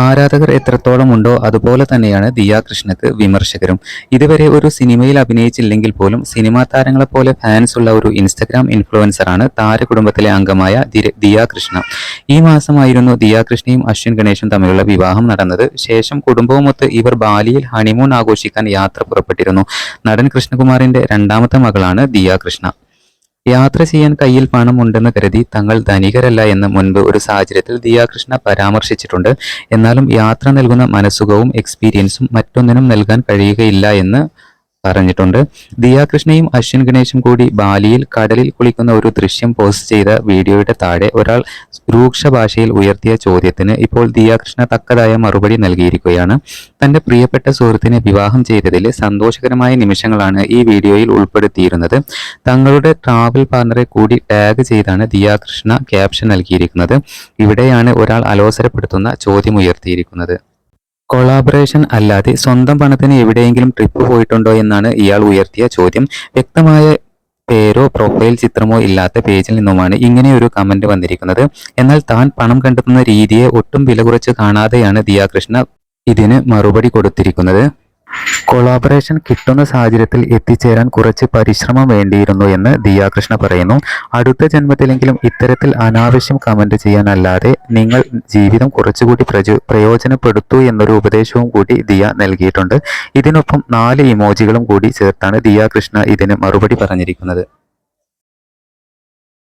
ആരാധകർ എത്രത്തോളം ഉണ്ടോ അതുപോലെ തന്നെയാണ് ദിയ കൃഷ്ണക്ക് വിമർശകരും. ഇതുവരെ ഒരു സിനിമയിൽ അഭിനയിച്ചില്ലെങ്കിൽ പോലും സിനിമാ താരങ്ങളെ പോലെ ഫാൻസ് ഉള്ള ഒരു ഇൻസ്റ്റഗ്രാം ഇൻഫ്ലുവൻസറാണ് താരകുടുംബത്തിലെ അംഗമായ ദിയ കൃഷ്ണ ഈ മാസമായിരുന്നു ദിയ കൃഷ്ണയും അശ്വിൻ ഗണേശും തമ്മിലുള്ള വിവാഹം നടന്നത്. ശേഷം കുടുംബവുമൊത്ത് ഇവർ ബാലിയിൽ ഹണിമൂൺ ആഘോഷിക്കാൻ യാത്ര പുറപ്പെട്ടിരുന്നു. നടൻ കൃഷ്ണകുമാറിന്റെ രണ്ടാമത്തെ മകളാണ് ദിയ കൃഷ്ണ യാത്ര ചെയ്യാൻ കയ്യിൽ പണം ഉണ്ടെന്ന് കരുതി തങ്ങൾ ധനികരല്ല എന്ന് മുൻപ് ഒരു സാഹചര്യത്തിൽ ദിയാകൃഷ്ണ പരാമർശിച്ചിട്ടുണ്ട്. എന്നാലും യാത്ര നൽകുന്ന മനസ്സുഖവും എക്സ്പീരിയൻസും മറ്റൊന്നിനും നൽകാൻ കഴിയുകയില്ല എന്ന് പറഞ്ഞിട്ടുണ്ട്. ദിയാകൃഷ്ണയും അശ്വിൻ ഗണേശും കൂടി ബാലിയിൽ കടലിൽ കുളിക്കുന്ന ഒരു ദൃശ്യം പോസ്റ്റ് ചെയ്ത വീഡിയോയുടെ താഴെ ഒരാൾ രൂക്ഷ ഭാഷയിൽ ഉയർത്തിയ ചോദ്യത്തിന് ഇപ്പോൾ ദിയാകൃഷ്ണ തക്കതായ മറുപടി നൽകിയിരിക്കുകയാണ്. തന്റെ പ്രിയപ്പെട്ട സുഹൃത്തിനെ വിവാഹം ചെയ്തതിൽ സന്തോഷകരമായ നിമിഷങ്ങളാണ് ഈ വീഡിയോയിൽ ഉൾപ്പെടുത്തിയിരുന്നത്. തങ്ങളുടെ ട്രാവൽ പാർട്ണറെ കൂടി ടാഗ് ചെയ്താണ് ദിയാകൃഷ്ണ ക്യാപ്ഷൻ നൽകിയിരിക്കുന്നത്. ഇവിടെയാണ് ഒരാൾ അലോസരപ്പെടുത്തുന്ന ചോദ്യം ഉയർത്തിയിരിക്കുന്നത്. കൊളാബറേഷൻ അല്ലാതെ സ്വന്തം പണത്തിന് എവിടെയെങ്കിലും ട്രിപ്പ് പോയിട്ടുണ്ടോ എന്നാണ് ഇയാൾ ഉയർത്തിയ ചോദ്യം. വ്യക്തമായ പേരോ പ്രൊഫൈൽ ചിത്രമോ ഇല്ലാത്ത പേജിൽ നിന്നുമാണ് ഇങ്ങനെ ഒരു കമന്റ് വന്നിരിക്കുന്നത്. എന്നാൽ താൻ പണം കണ്ടെത്തുന്ന രീതിയെ ഒട്ടും വില കുറച്ച് കാണാതെയാണ് ദിയാകൃഷ്ണ ഇതിന് മറുപടി കൊടുത്തിരിക്കുന്നത്. കൊളാബറേഷൻ കിട്ടുന്ന സാഹചര്യത്തിൽ എത്തിച്ചേരാൻ കുറച്ച് പരിശ്രമം വേണ്ടിയിരുന്നു എന്ന് ദിയാകൃഷ്ണ പറയുന്നു. അടുത്ത ജന്മത്തിലെങ്കിലും ഇത്തരത്തിൽ അനാവശ്യം കമന്റ് ചെയ്യാനല്ലാതെ നിങ്ങൾ ജീവിതം കുറച്ചുകൂടി പ്രചോ പ്രയോജനപ്പെടുത്തൂ എന്നൊരു ഉപദേശവും കൂടി ദിയ നൽകിയിട്ടുണ്ട്. ഇതിനൊപ്പം നാല് ഇമോജികളും കൂടി ചേർത്താണ് ദിയാകൃഷ്ണ ഇതിന് മറുപടി പറഞ്ഞിരിക്കുന്നത്.